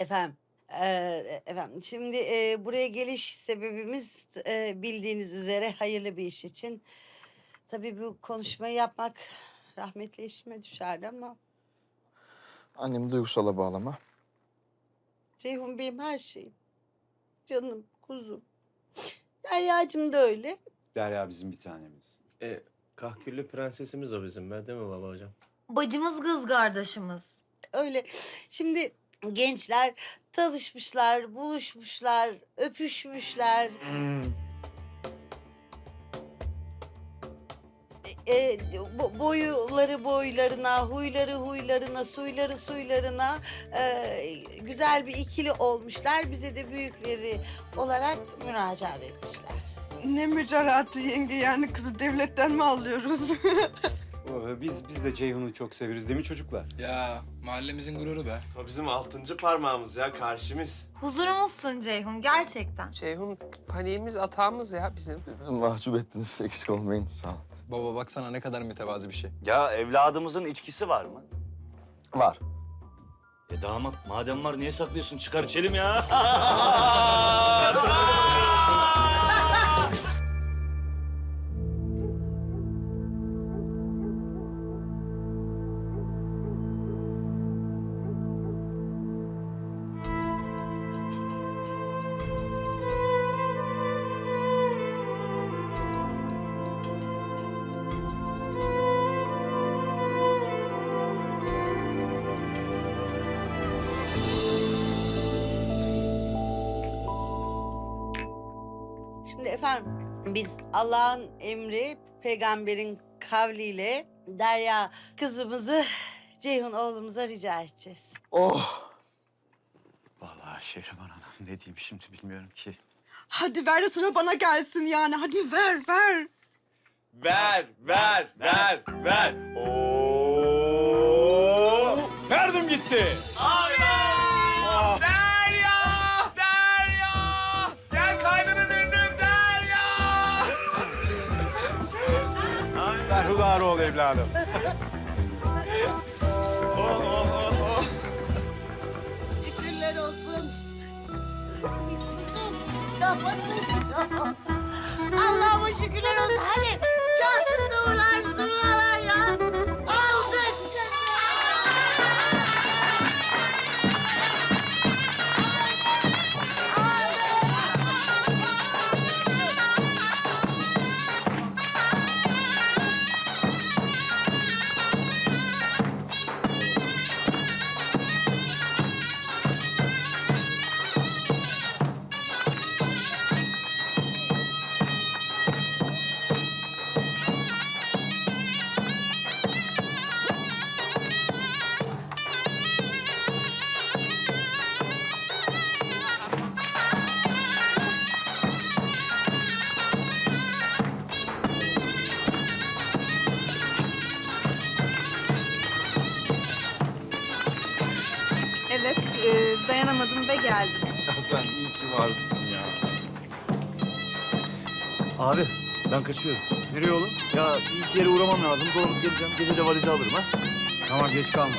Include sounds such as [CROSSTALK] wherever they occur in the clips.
Efendim, eee, efendim şimdi eee, buraya geliş sebebimiz eee, bildiğiniz üzere hayırlı bir iş için. Tabii bu konuşmayı yapmak rahmetli eşime düşerdi ama Annemi duygusala bağlama. Ceyhun benim her şeyim. Canım, kuzum. Derya'cığım da öyle. Derya bizim bir tanemiz. E, kahküllü prensesimiz o bizim be değil mi baba hocam? Bacımız kız kardeşimiz. Öyle. Şimdi gençler tanışmışlar, buluşmuşlar, öpüşmüşler. E, e, bo- boyuları boylarına, huyları huylarına, suyları suylarına e, güzel bir ikili olmuşlar. Bize de büyükleri olarak müracaat etmişler. Ne mücaratı yenge yani kızı devletten mi alıyoruz? [LAUGHS] Oo, Biz biz de Ceyhun'u çok severiz değil mi çocuklar? Ya mahallemizin gururu be. O bizim altıncı parmağımız ya karşımız. Huzurumuzsun Ceyhun gerçekten. Ceyhun paniğimiz atağımız ya bizim. Mahcup ettiniz. Eksik olmayın. Sağ olun. Baba baksana ne kadar mütevazi bir şey. Ya evladımızın içkisi var mı? Var. E damat madem var niye saklıyorsun? Çıkar içelim ya. [LAUGHS] [LAUGHS] Şimdi efendim biz Allah'ın emri, peygamberin kavliyle Derya kızımızı Ceyhun oğlumuza rica edeceğiz. Oh! Vallahi Şehriban Hanım ne diyeyim şimdi bilmiyorum ki. Hadi ver de sıra bana gelsin yani. Hadi ver ver. Ver, ver, ver, ver. Oo! Verdim gitti. Allah! Berhudar ol evladım. Oh, oh, oh. Şükürler olsun. Kuzum, damatım. Dayanamadım ve geldim. Ya sen iyi ki varsın ya. Abi ben kaçıyorum. Nereye oğlum? Ya iki yere uğramam lazım. Doğru geleceğim. Gece de valizi alırım ha. Tamam geç kalma.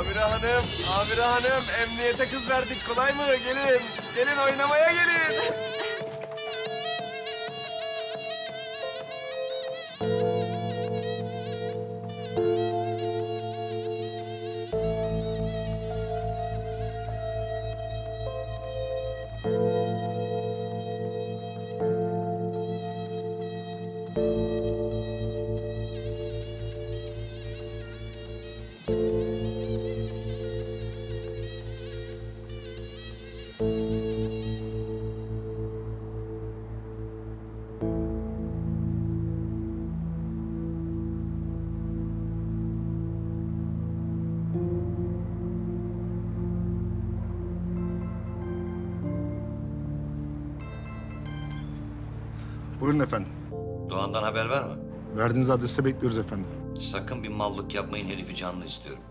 Amire hanım, Amire hanım, emniyete kız verdik. Kolay mı? Gelin, gelin oynamaya gelin. Buyurun efendim. Doğan'dan haber var mı? Verdiğiniz adreste bekliyoruz efendim. Sakın bir mallık yapmayın herifi canlı istiyorum.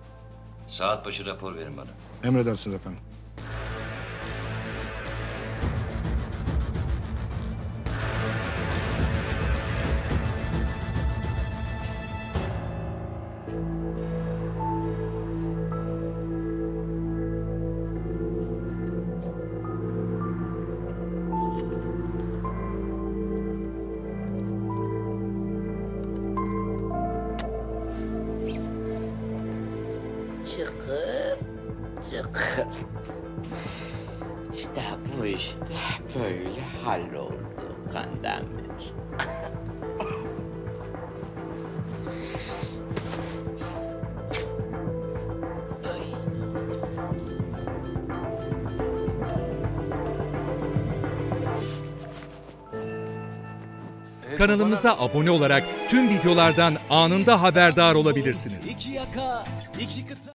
Saat başı rapor verin bana. Emredersiniz efendim. İşte bu işte böyle halloldu Kandemir. Kanalımıza abone olarak tüm videolardan anında haberdar olabilirsiniz.